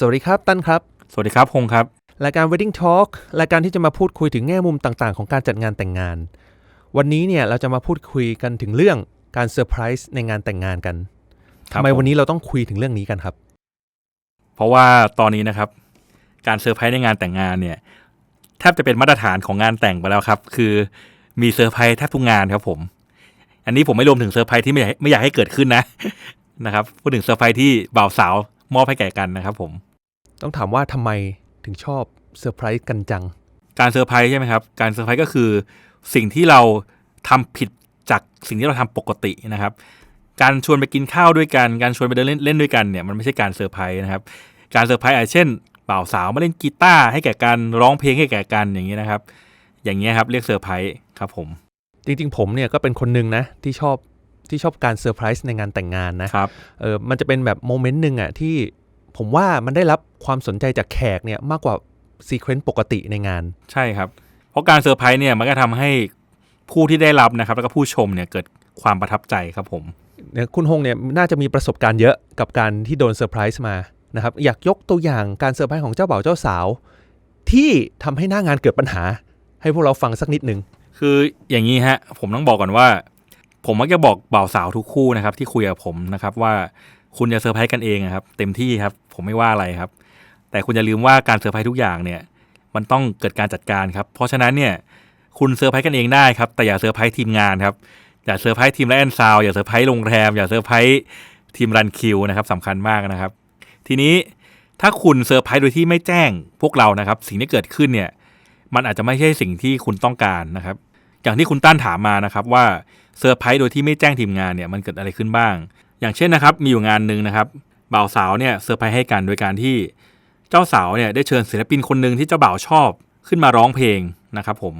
สวัสดีครับตั้นครับ สวัสดีครับพงษ์ครับ รายการ Wedding Talk รายการที่จะมาพูดคุยถึงแง่มุมต่างๆ ของการจัดงานแต่งงาน วันนี้เนี่ยเราจะมาพูดคุยกันถึงเรื่องการเซอร์ไพรส์ในงานแต่งงานกันครัทำบไมผมวันนี้เราต้องคุยถึงเรื่องนี้กันครับ เพราะว่าตอนนี้นะครับ การเซอร์ไพรส์ในงานแต่งงานเนี่ยแทบจะเป็นมาตรฐานของงานแต่งไปแล้วครับ คือมีเซอร์ไพรส์แทบทุกงานครับผม อันนี้ผมไม่รวมถึงเซอร์ไพรส์ที่ไม่อยากให้ไม่อยากให้เกิดขึ้นนะนะครับพูดถึงเซอร์ไพรส์ที่บ่าวสาวมอบให้แก่กันนะครับผม ต้องถามว่าทำไมถึงชอบเซอร์ไพรส์กันจัง การเซอร์ไพรส์ใช่ไหมครับ การเซอร์ไพรส์ก็คือสิ่งที่เราทำผิดจากสิ่งที่เราทำปกตินะครับ การชวนไปกินข้าวด้วยกัน การชวนไปเดินเล่นเล่นด้วยกันเนี่ยมันไม่ใช่การเซอร์ไพรส์นะครับ การเซอร์ไพรส์อาจเช่นบ่าวสาวมาเล่นกีตาร์ให้แก่กันร้องเพลงให้แก่กันอย่างนี้นะครับ อย่างเงี้ยครับเรียกเซอร์ไพรส์ครับผม จริงๆผมเนี่ยก็เป็นคนหนึ่งนะที่ชอบที่ชอบการเซอร์ไพรส์ในงานแต่งงานนะครับเออมันจะเป็นแบบโมเมนต์หนึ่งอะที่ ผมว่ามันได้รับความสนใจจากแขกเนี่ยมากกว่าซีเควนต์ปกติในงาน ใช่ครับ เพราะการเซอร์ไพรส์เนี่ยมันก็ทำให้ผู้ที่ได้รับนะครับ แล้วก็ผู้ชมเนี่ยเกิดความประทับใจครับผมเนี่ยคุณฮงเนี่ยน่าจะมีประสบการณ์เยอะกับการที่โดนเซอร์ไพรส์มานะครับอยากยกตัวอย่างการเซอร์ไพรส์ของเจ้าบ่าวเจ้าสาว ที่ทำให้หน้างานเกิดปัญหา ให้พวกเราฟังสักนิดหนึ่งคืออย่างนี้ฮะผมต้องบอกก่อนว่า ผมมักจะบอกบ่าวสาวทุกคู่นะครับที่คุยกับผมนะครับว่า คุณจะเซอร์ไพรส์กันเองครับ เต็มที่ครับ ผมไม่ว่าอะไรครับ แต่คุณอย่าลืมว่าการเซอร์ไพรส์ทุกอย่างเนี่ย มันต้องเกิดการจัดการครับ เพราะฉะนั้นเนี่ย คุณเซอร์ไพรส์กันเองได้ครับ แต่อย่าเซอร์ไพรส์ทีมงานครับ อย่าเซอร์ไพรส์ทีมแลนซาวอย่าเซอร์ไพรส์โรงแรม อย่าเซอร์ไพรส์ทีมรันคิวนะครับสำคัญมากนะครับ ทีนี้ถ้าคุณเซอร์ไพรส์โดยที่ไม่แจ้งพวกเรานะครับ สิ่งที่เกิดขึ้นเนี่ย มันอาจจะไม่ใช่สิ่งที่คุณต้องการนะครับ อย่างที่คุณตั้นถามมานะครับว่าเซอร์ไพรส์โดยที่ไม่แจ้งทีมงานเนี่ยมันเกิดอะไรขึ้นบ้าง อย่างเช่นนะครับมีอยู่งานหนึ่งนะครับบ่าวสาวเนี่ยเซอร์ไพรส์ให้กันโดยการที่เจ้าสาวเนี่ยได้เชิญศิลปินคนหนึ่งที่เจ้าบ่าวชอบขึ้นมาร้องเพลงนะครับผม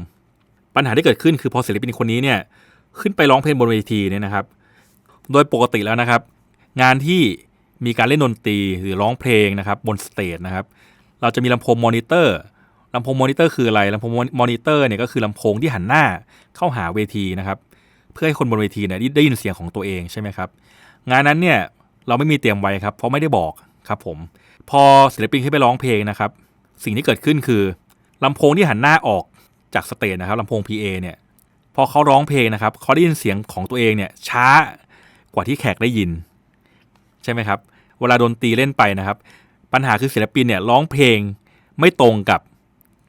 ปัญหาที่เกิดขึ้นคือพอศิลปินคนนี้เนี่ยขึ้นไปร้องเพลงบนเวทีเนี่ยนะครับ โดยปกติแล้วนะครับ งานที่มีการเล่นดนตรีหรือร้องเพลงนะครับบนสเตจนะครับเราจะมีลำโพงมอนิเตอร์ลำโพงมอนิเตอร์คืออะไรลำโพงมอนิเตอร์เนี่ยก็คือลำโพงที่หันหน้าเข้าหาเวทีนะครับ เพื่อให้คนบนเวทีเนี่ยได้ได้ยินเสียงของตัวเองใช่ไหมครับ งานนั้นเนี่ยเราไม่มีเตรียมไว้ครับ เพราะไม่ได้บอกครับผม พอศิลปินขึ้นไปร้องเพลงนะครับ สิ่งที่เกิดขึ้นคือลำโพงที่หันหน้าออกจากสเตจนะครับลำโพง PA เนี่ยพอเขาร้องเพลงนะครับเขาได้ยินเสียงของตัวเองเนี่ยช้ากว่าที่แขกได้ยิน ใช่ไหมครับ เวลาดนตรีเล่นไปนะครับ ปัญหาคือศิลปินเนี่ยร้องเพลงไม่ตรงกับ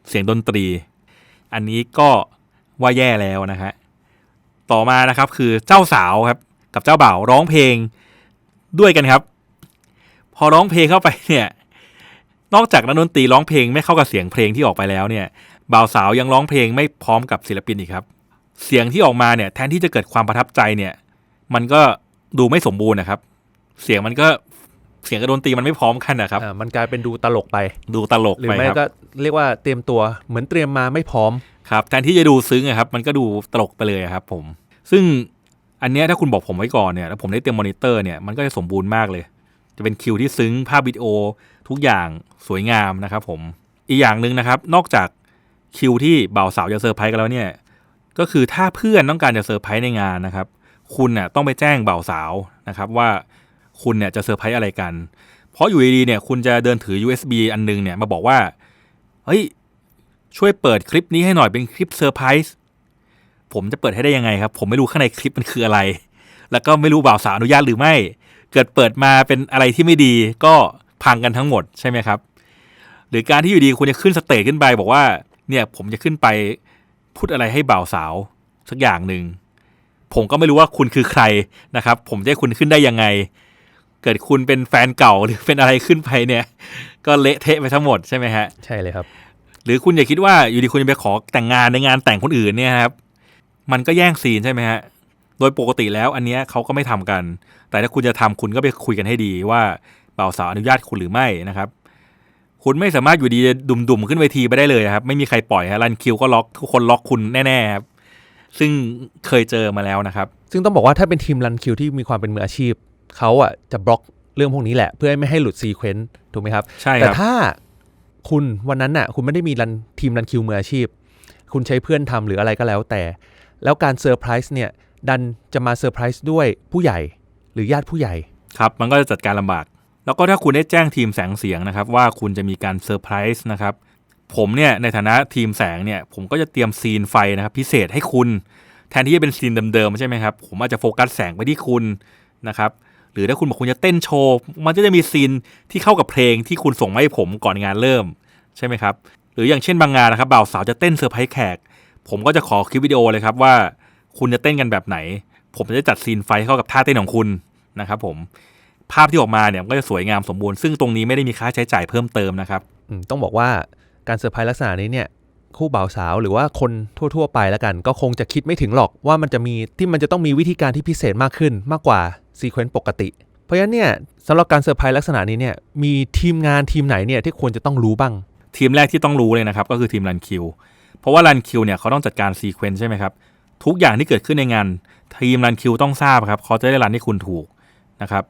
เสียงดนตรี อันนี้ก็ว่าแย่แล้วนะฮะต่อมานะครับคือเจ้าสาวครับ กับเจ้าบ่าวร้องเพลงด้วยกันครับ พอร้องเพลงเข้าไปเนี่ย นอกจากนักดนตรีร้องเพลงไม่เข้ากับเสียงเพลงที่ออกไปแล้วเนี่ย บ่าวสาวยังร้องเพลงไม่พร้อมกับศิลปินอีกครับ เสียงที่ออกมาเนี่ย แทนที่จะเกิดความประทับใจเนี่ย มันก็ดูไม่สมบูรณ์นะครับ เสียงมันก็เสียงกับดนตรีมันไม่พร้อมกันนะครับอ่ามันกลายเป็นดูตลกไปดูตลกหรือไปไม่ครับก็เรียกว่าเตรียมตัวเหมือนเตรียมมาไม่พร้อมครับแทนที่จะดูซึ้งอะครับ มันก็ดูตลกไปเลยอะครับ ผม ซึ่ง อันเนี้ยถ้าคุณบอกผมไว้ก่อนเนี่ยแล้วผมได้เตรียมมอนิเตอร์เนี่ยมันก็จะสมบูรณ์มากเลย จะเป็นคิวที่ซึ้งภาพวิดีโอทุกอย่างสวยงามนะครับผมอีกอย่างหนึ่งนะครับนอกจากคิวที่บ่าวสาวจะเซอร์ไพรส์กันแล้วเนี่ยก็คือถ้าเพื่อนต้องการจะเซอร์ไพรส์ในงานนะครับ คุณน่ะต้องไปแจ้งบ่าวสาวนะครับว่าคุณเนี่ยจะเซอร์ไพรส์อะไรกัน เพราะอยู่ดีๆเนี่ยคุณจะเดินถือ USB อันนึงเนี่ยมาบอกว่าเฮ้ยช่วยเปิดคลิปนี้ให้หน่อยเป็นคลิปเซอร์ไพรส์ ผมจะเปิดให้ได้ยังไงครับ ผมไม่รู้ข้างในคลิปมันคืออะไร แล้วก็ไม่รู้บ่าวสาวอนุญาตหรือไม่ เกิดเปิดมาเป็นอะไรที่ไม่ดีก็พังกันทั้งหมดใช่ไหมครับ หรือการที่อยู่ดีคุณจะขึ้นสเตจขึ้นไปบอกว่าเนี่ยผมจะขึ้นไปพูดอะไรให้บ่าวสาวสักอย่างหนึ่งผมก็ไม่รู้ว่าคุณคือใครนะครับ ผมจะให้คุณขึ้นได้ยังไง เกิดคุณเป็นแฟนเก่าหรือเป็นอะไรขึ้นไปเนี่ย ก็เละเทะไปทั้งหมดใช่ไหมฮะ ใช่เลยครับ หรือคุณอย่าคิดว่าอยู่ดีคุณจะไปขอแต่งงานในงานแต่งคนอื่นเนี่ยครับ มันก็แย่งซีนใช่ไหมฮะ โดยปกติแล้วอันเนี้ยเขาก็ไม่ทำกัน แต่ถ้าคุณจะทำคุณก็ไปคุยกันให้ดีว่าบ่าวสาวอนุญาตคุณหรือไม่นะครับ คุณไม่สามารถอยู่ดีดุ่มๆขึ้นเวทีไปได้เลยครับ ไม่มีใครปล่อยฮะรันคิวก็ล็อกทุกคนล็อกคุณแน่ๆครับซึ่งเคยเจอมาแล้วนะครับ ซึ่งต้องบอกว่าถ้าเป็นทีมรันคิวที่มีความเป็นมืออาชีพเขาอะจะบล็อกเรื่องพวกนี้แหละ เพื่อไม่ให้หลุดซีเควนต์ถูกไหมครับใช่คแต่รับถ้าคุณวันนั้นน่ะ คุณไม่ได้มีรันทีมรันคิวมืออาชีพ คุณใช้เพื่อนทำหรืออะไรก็แล้วแต่ แล้วการเซอร์ไพรส์เนี่ยดันจะมาเซอร์ไพรส์ด้วยผู้ใหญ่หรือญาติผู้ใหญ่ ครับ มันก็จะจัดการลำบาก แล้วก็ถ้าคุณได้แจ้งทีมแสงเสียงนะครับ ว่าคุณจะมีการเซอร์ไพรส์นะครับผมเนี่ยในฐานะทีมแสงเนี่ยผมก็จะเตรียมซีนไฟนะครับพิเศษให้คุณ แทนที่จะเป็นซีนเดิมๆใช่ไหมครับผมอาจจะโฟกัสแสงไปที่คุณนะครับหรือถ้าคุณบอกคุณจะเต้นโชว์มันก็จะมีซีนที่เข้ากับเพลงที่คุณส่งมาให้ผมก่อนงานเริ่มใช่ไหมครับหรืออย่างเช่นบางงานนะครับบ่าวสาวจะเต้นเซอร์ไพรส์แขก ผมก็จะขอคลิปวิดีโอเลยครับว่าคุณจะเต้นกันแบบไหน ผมจะจัดซีนไฟเข้ากับท่าเต้นของคุณนะครับผมภาพที่ออกมาเนี่ยก็จะสวยงามสมบูรณ์ซึ่งตรงนี้ไม่ได้มีค่าใช้จ่ายเพิ่มเติมนะครับต้องบอกว่าการเซอร์ไพรส์ลักษณะนี้เนี่ยคู่บ่าวสาวหรือว่าคนทั่ว ๆ ไปแล้วกัน ก็คงจะคิดไม่ถึงหรอกว่ามันจะมีที่มันจะต้องมีวิธีการที่พิเศษมากขึ้นมากกว่าซีเควนต์ปกติ เพราะฉะนั้นเนี่ยสำหรับการเซอร์ไพรส์ลักษณะนี้เนี่ยมีทีมงานทีมไหนเนี่ยที่ควรจะต้องรู้บ้าง ทีมแรกที่ต้องรู้เลยนะครับก็คือทีมรันคิว เพราะว่ารันคิวเนี่ยเขาต้องจัดการซีเควนซ์ใช่ไหมครับ ทุกอย่างที่เกิดขึ้นในงาน ทีมรันคิวต้องทราบครับเขาจะได้รันให้คุณถูกนะครับ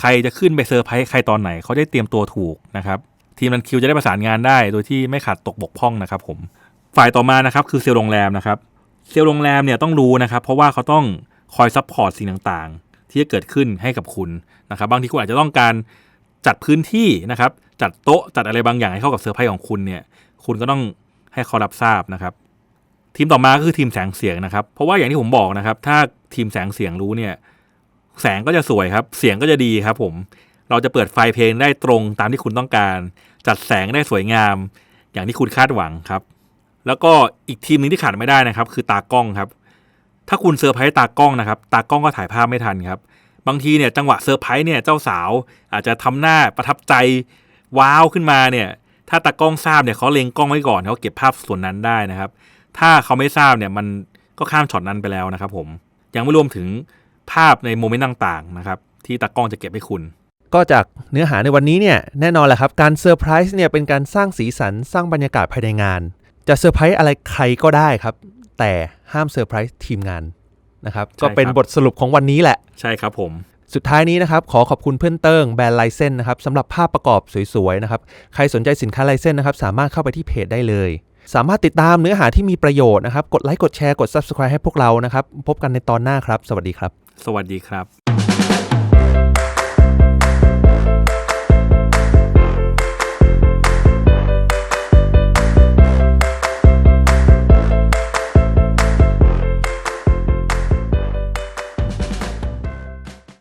ใครจะขึ้นไปเซอร์ไพรส์ใครตอนไหนเขาได้เตรียมตัวถูกนะครับทีมรันคิวจะได้ประสานงานได้ โดยที่ไม่ขาดตกบกพร่องนะครับ ผม ฝ่ายต่อมานะครับคือเซลล์โรงแรมนะครับเซลล์โรงแรมเนี่ยต้องรู้นะครับ เพราะว่าเขาต้องคอยซัพพอร์ตสิ่งต่างๆ ที่จะเกิดขึ้นให้กับคุณนะครับ บางทีคุณอาจจะต้องการจัดพื้นที่นะครับ จัดโต๊ะจัดอะไรบางอย่างให้เข้ากับเซอร์ไพรส์ของคุณเนี่ย คุณก็ต้อง ให้เขารับทราบนะครับ ทีมต่อมาก็คือทีมแสงเสียงนะครับ เพราะว่าอย่างที่ผมบอกนะครับ ถ้าทีมแสงเสียงรู้เนี่ย แสงก็จะสวยครับ เสียงก็จะดีครับ ผม เราจะเปิดไฟเพลงได้ตรงตามที่คุณต้องการ จัดแสงได้สวยงาม อย่างที่คุณคาดหวังครับ แล้วก็อีกทีมหนึงที่ขาดไม่ได้นะครับ คือตากล้องครับ ถ้าคุณเซอร์ไพรส์ตากล้องนะครับ ตากล้องก็ถ่ายภาพไม่ทันครับบางทีเนี่ยจังหวะเซอร์ไพรส์เนี่ยเจ้าสาวอาจจะทำหน้าประทับใจว้าวขึ้นมาเนี่ย ถ้าตากล้องทราบเนี่ยเขาเล็งกล้องไว้ก่อนเขาเก็บภาพส่วนนั้นได้นะครับ ถ้าเขาไม่ทราบเนี่ยมันก็ข้ามช็อตนั้นไปแล้วนะครับ ผมยังไม่รวมถึงภาพในโมเมนต์ต่างๆนะครับที่ตากล้องจะเก็บให้คุณก็จากเนื้อหาในวันนี้เนี่ยแน่นอนแหละครับ การเซอร์ไพรส์เนี่ยเป็นการสร้างสีสันสร้างบรรยากาศภายในงาน จะเซอร์ไพรส์อะไรใครก็ได้ครับ แต่ห้ามเซอร์ไพรส์ทีมงานนะครับใช่ครับก็เป็นบทสรุปของวันนี้แหละ ใช่ครับผม สุดท้ายนี้นะครับขอขอบคุณเพื่อนเติ้งแบรนด์ไลเซนนะครับสำหรับภาพประกอบสวยๆนะครับใครสนใจสินค้าไลเซนนะครับสามารถเข้าไปที่เพจได้เลย สามารถติดตามเนื้อหาที่มีประโยชน์นะครับ กดไลค์กดแชร์กด Subscribe ให้พวกเรานะครับ พบกันในตอนหน้าครับ สวัสดีครับ สวัสดีครับ